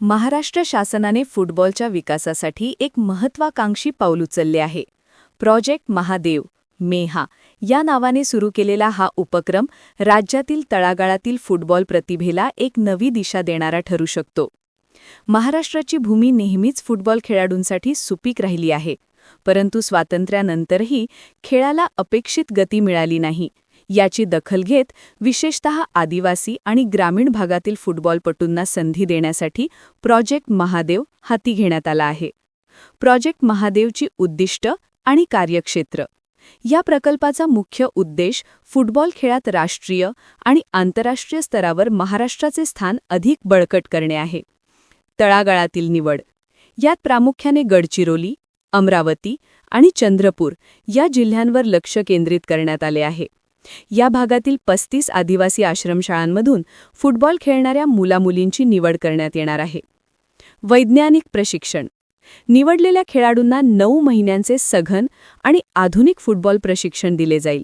महाराष्ट्र शासनाने फुटबॉलच्या विकासासाठी एक महत्वाकांक्षी पाऊल उचलले आहे. प्रोजेक्ट महादेव मेहा या नावाने सुरू केलेला हा उपक्रम राज्यातील तळागाळातील फुटबॉल प्रतिभेला एक नवी दिशा देणारा ठरू शकतो. महाराष्ट्राची भूमी नेहमीच फुटबॉल खेळाडूंसाठी सुपीक राहिली आहे परंतु स्वातंत्र्यानंतरही खेळाला अपेक्षित गती मिळाली नाही. याची दखल घेत विशेषतः आदिवासी आणि ग्रामीण भागातील फुटबॉलपटूंना संधी देण्यासाठी प्रोजेक्ट महादेव हाती घेण्यात आला आहे. प्रोजेक्ट महादेवची उद्दिष्ट आणि कार्यक्षेत्र. या प्रकल्पाचा मुख्य उद्देश फुटबॉल खेळात राष्ट्रीय आणि आंतरराष्ट्रीय स्तरावर महाराष्ट्राचे स्थान अधिक बळकट करणे आहे. तळागाळातील निवड. यात प्रामुख्याने गडचिरोली अमरावती आणि चंद्रपूर या जिल्ह्यांवर लक्ष केंद्रित करण्यात आले आहे. या भागातील पस्तीस आदिवासी आश्रमशाळांमधून फुटबॉल खेळणाऱ्या मुलामुलींची निवड करण्यात येणार आहे. वैज्ञानिक प्रशिक्षण. निवडलेल्या खेळाडूंना नऊ महिन्यांचे सघन आणि आधुनिक फुटबॉल प्रशिक्षण दिले जाईल.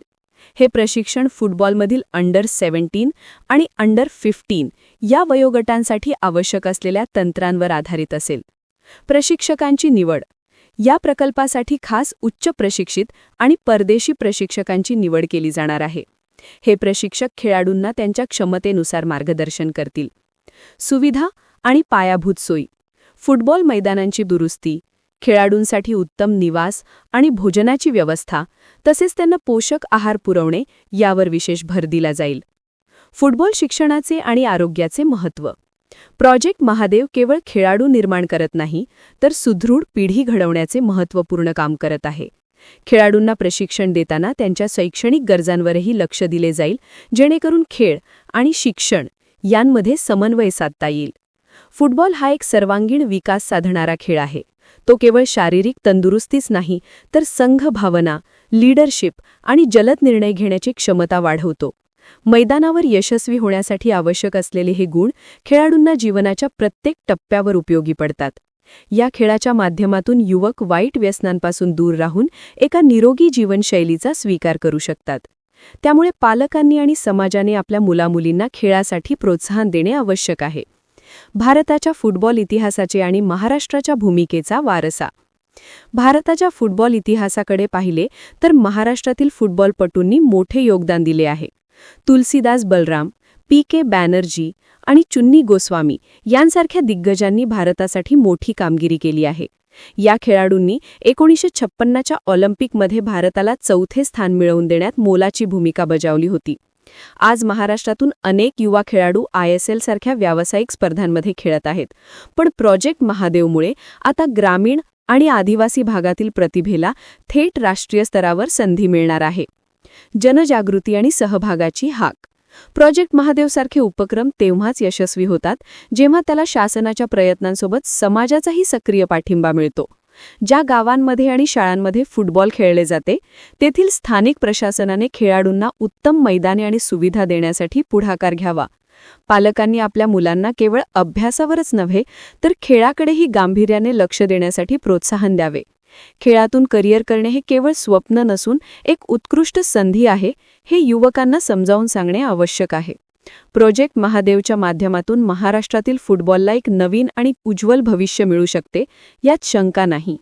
हे प्रशिक्षण फुटबॉलमधील अंडर सेव्हन्टीन आणि अंडर फिफ्टीन या वयोगटांसाठी आवश्यक असलेल्या तंत्रांवर आधारित असेल. प्रशिक्षकांची निवड. या प्रकल्पासाठी खास उच्च प्रशिक्षित आणि परदेशी प्रशिक्षकांची निवड केली जाणार आहे. हे प्रशिक्षक खेळाडूंना त्यांच्या क्षमतेनुसार मार्गदर्शन करतील. सुविधा आणि पायाभूत सोयी फुटबॉल मैदानांची दुरुस्ती खेळाडूंसाठी उत्तम निवास आणि भोजनाची व्यवस्था तसेच त्यांना पोषक आहार पुरवणे यावर विशेष भर दिला जाईल. फुटबॉल शिक्षणाचे आणि आरोग्याचे महत्त्व प्रोजेक्ट महादेव केवळ खेळाडू निर्माण करत नाही तर सुदृढ पिढी घडवण्याचे महत्त्वपूर्ण काम करत आहे. खेळाडूंना प्रशिक्षण देताना त्यांच्या शैक्षणिक गरजांवरही लक्ष दिले जाईल जेणेकरून खेळ आणि शिक्षण यांमध्ये समन्वय साधता येईल. फुटबॉल हा एक सर्वांगीण विकास साधणारा खेळ आहे. तो केवळ शारीरिक तंदुरुस्तीच नाही तर संघ भावना लीडरशिप आणि जलद निर्णय घेण्याची क्षमता वाढवतो. मैदानावर यशस्वी होण्यासाठी आवश्यक असलेले हे गुण खेळाडूंना जीवनाच्या प्रत्येक टप्प्यावर उपयोगी पडतात. या खेळाच्या माध्यमातून युवक वाईट व्यसनांपासून दूर राहून एका निरोगी जीवनशैलीचा स्वीकार करू शकतात. त्यामुळे पालकांनी आणि समाजाने आपल्या मुलामुलींना खेळासाठी प्रोत्साहन देणे आवश्यक आहे. भारताच्या फुटबॉल इतिहासाचे आणि महाराष्ट्राच्या भूमिकेचा वारसा. भारताच्या फुटबॉल इतिहासाकडे पाहिले तर महाराष्ट्रातील फुटबॉलपटूंनी मोठे योगदान दिले आहे. तुलसीदास बलराम पी के बॅनर्जी आणि चुन्नी गोस्वामी यांसारख्या दिग्गजांनी भारतासाठी मोठी कामगिरी केली आहे. या खेळाडूंनी एकोणीसशे छप्पन्नच्या ऑलिम्पिकमध्ये भारताला चौथे स्थान मिळवून देण्यात मोलाची भूमिका बजावली होती. आज महाराष्ट्रातून अनेक युवा खेळाडू आय एस सारख्या व्यावसायिक स्पर्धांमध्ये खेळत आहेत. पण प्रोजेक्ट महादेवमुळे आता ग्रामीण आणि आदिवासी भागातील प्रतिभेला थेट राष्ट्रीय स्तरावर संधी मिळणार आहे. जनजागृती आणि सहभागाची हाक. प्रोजेक्ट महादेवसारखे उपक्रम तेव्हाच यशस्वी होतात जेव्हा त्याला शासनाच्या प्रयत्नांसोबत समाजाचाही सक्रिय पाठिंबा मिळतो. ज्या गावांमध्ये आणि शाळांमध्ये फुटबॉल खेळले जाते तेथील स्थानिक प्रशासनाने खेळाडूंना उत्तम मैदाने आणि सुविधा देण्यासाठी पुढाकार घ्यावा. पालकांनी आपल्या मुलांना केवळ अभ्यासावरच नव्हे तर खेळाकडेही गांभीर्याने लक्ष देण्यासाठी प्रोत्साहन द्यावे. खेळातून करिअर करणे हे केवळ स्वप्न नसून एक उत्कृष्ट संधी आहे हे युवकांना समजावून सांगणे आवश्यक आहे. प्रोजेक्ट महादेवच्या माध्यमातून महाराष्ट्रातील फुटबॉलला एक नवीन आणि उज्ज्वल भविष्य मिळू शकते यात शंका नाही.